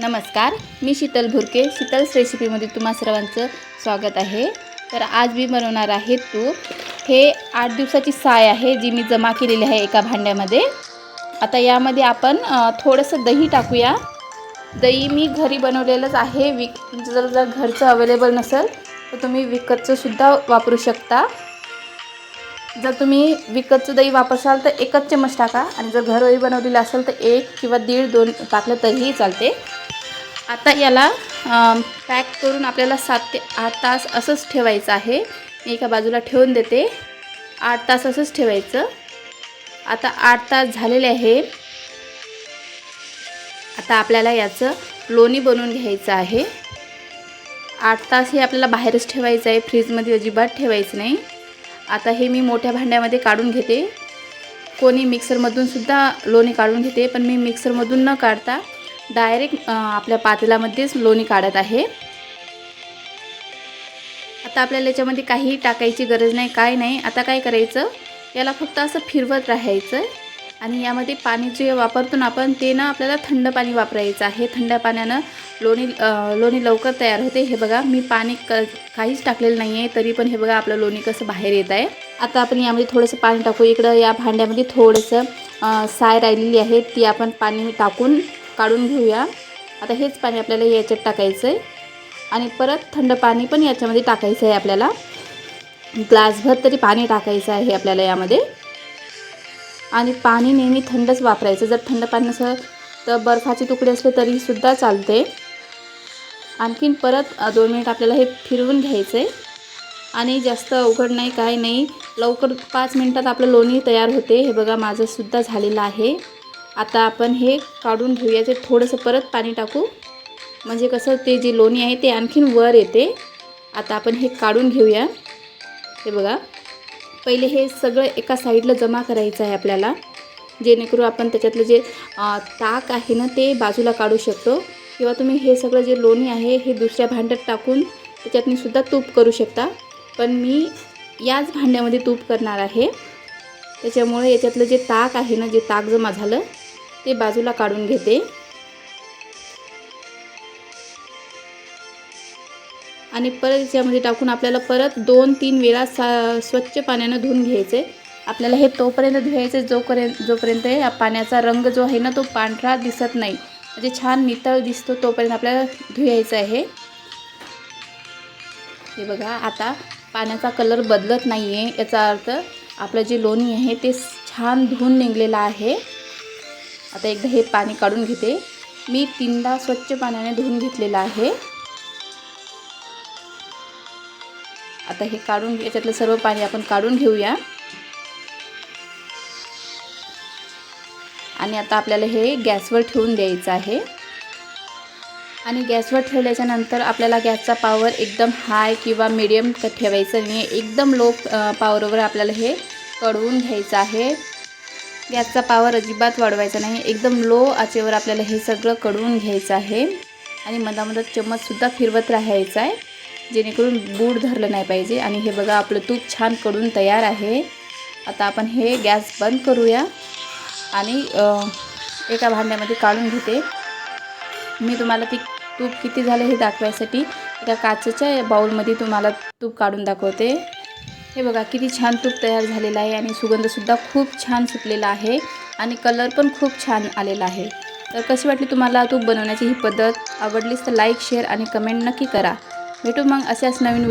नमस्कार मी शीतल भुरके शीतल्स रेसिपीमध्ये तुम्हा सर्वांचं स्वागत आहे. तर आज मी बनवणार आहे तूप. हे आठ दिवसाची साय आहे जी मी जमा केलेली आहे एका भांड्यामध्ये. आता यामध्ये आपण थोडंसं दही टाकूया. दही मी घरी बनवलेलंच आहे विक जर जर घरचं अवेलेबल नसेल तर तुम्ही विकतचंसुद्धा वापरू शकता. जर तुम्ही विकतचं दही वापरसाल तर एकच चम्मच टाका आणि जर घरोळी बनवलेलं असेल तर एक किंवा दीड दोन टाकलं तरीही चालते. आता याला पॅक करून आपल्याला सात ते आठ तास असंच ठेवायचं आहे. मी एका बाजूला ठेवून देते. आठ तास असंच ठेवायचं. आता आठ तास झालेले आहे. आता आपल्याला याचं लोणी बनवून घ्यायचं आहे. आठ तास हे आपल्याला बाहेरच ठेवायचं आहे. फ्रीजमध्ये अजिबात ठेवायचं नाही. आता हे मी मोठ्या भांड्यामध्ये काढून घेते. कोणी मिक्सरमधूनसुद्धा लोणी काढून घेते पण मी मिक्सरमधून न काढता डायरेक्ट आपल्या पातेल्यामध्येच लोणी काढत आहे. आता आपल्याला याच्यामध्ये काही टाकायची गरज नाही काय नाही. आता काय करायचं? याला फक्त असं फिरवत राहायचं. आणि यामध्ये पाणी जे वापरतो ना आपण ते ना आपल्याला थंड पाणी वापरायचं आहे. थंड पाण्यानं लोणी लोणी लवकर तयार होते. हे बघा मी पाणी क काहीच टाकलेलं नाही आहे तरी पण हे बघा आपलं लोणी कसं बाहेर येत आहे. आता आपण यामध्ये थोडंसं पाणी टाकू. इकडं या भांड्यामध्ये थोडंसं साय राहिलेली आहे. ती आपण पाणी टाकून काढून घेऊया. आता हेच पाणी आपल्याला याच्यात टाकायचं आहे आणि परत थंड पाणी पण याच्यामध्ये टाकायचं आहे आपल्याला. ग्लासभर तरी पाणी टाकायचं आहे आपल्याला यामध्ये. आणि पाणी नेहमी थंडच वापरायचं. जर थंड पाणी नसेल तर बर्फाचे तुकडे असले तरीसुद्धा चालते. आणखीन परत दोन मिनिट आपल्याला हे फिरवून घ्यायचं आहे आणि जास्त अवघड नाही काय नाही. लवकर पाच मिनटात आपलं लोणी तयार होते. हे बघा माझं सुद्धा झालेलं आहे. आता आपण हे काढून घेऊया. ते थोडंसं परत पाणी टाकू. म्हणजे कसं ते जे लोणी आहे ते आणखीन वर येते. आता आपण हे काढून घेऊया. हे बघा. पहिले हे सगळं एका साईडला जमा करायचं आहे आपल्याला. जेणेकरून आपण त्याच्यातलं जे ताक आहे ना ते बाजूला काढू शकतो. किंवा तुम्ही हे सगळं जे लोणी आहे हे दुसऱ्या भांड्यात टाकून त्याच्यातनी सुद्धा तूप करू शकता. पण मी याच भांड्यामध्ये तूप करणार आहे. त्याच्यामुळे याच्यातलं जे ताक आहे ना जे ताक जमा झालं ते बाजूला काढून घेते. आणि परत याच्यामध्ये टाकून आपल्याला परत दोन तीन वेळा सा स्वच्छ पाण्यानं धुवून घ्यायचे. आपल्याला हे तोपर्यंत धुवायचं जोपर्यंत जोपर्यंत या पाण्याचा रंग जो आहे ना तो पांढरा दिसत नाही. म्हणजे छान नितळ दिसतो तोपर्यंत आपल्याला धुवायचं आहे. हे बघा आता पाण्याचा कलर बदलत नाही आहे याचा अर्थ आपलं जे लोणी आहे ते छान धुवून निघलेलं आहे. आता एकदा हे पाणी काढून घेते. मी तीनदा स्वच्छ पाण्याने धुवून घेतलेलं आहे. आता हे काढून याच्यातलं सर्व पाणी आपण काढून घेऊया. आणि आता आपल्याला हे गॅसवर ठेवून द्यायचं आहे. आणि गॅसवर ठेवल्याच्या नंतर आपल्याला गॅसचा पावर एकदम हाय किंवा मिडियम ठेवायचं नाही एकदम लो पावरवर आपल्याला हे कढवून घ्यायचं आहे. गॅसचा पावर अजिबात वाढवायचा नाही एकदम लो आचेवर आपल्याला हे सगळं कढवून घ्यायचं आहे. आणि मधामधात चम्मचसुद्धा फिरवत राहायचं आहे. जेणेकरून बूड धरलं नाही पाहिजे. आणि हे बघा आपलं तूप छानकडून तयार आहे. आता आपण हे गॅस बंद करूया. आणि एका भांड्यामध्ये काढून घेते. मी तुम्हाला ती तूप किती झालं हे दाखवायसाठी एका काचेच्या बाऊलमध्ये तुम्हाला तूप काढून दाखवते. हे बघा किती छान तूप तयार झालेलं आहे आणि सुगंधसुद्धा खूप छान सुटलेला आहे. आणि कलर पण खूप छान आलेला आहे. तर कशी वाटली तुम्हाला तूप बनवण्याची ही पद्धत? आवडलीच तर लाईक शेअर आणि कमेंट नक्की करा. भेटू मग अशाच नवीन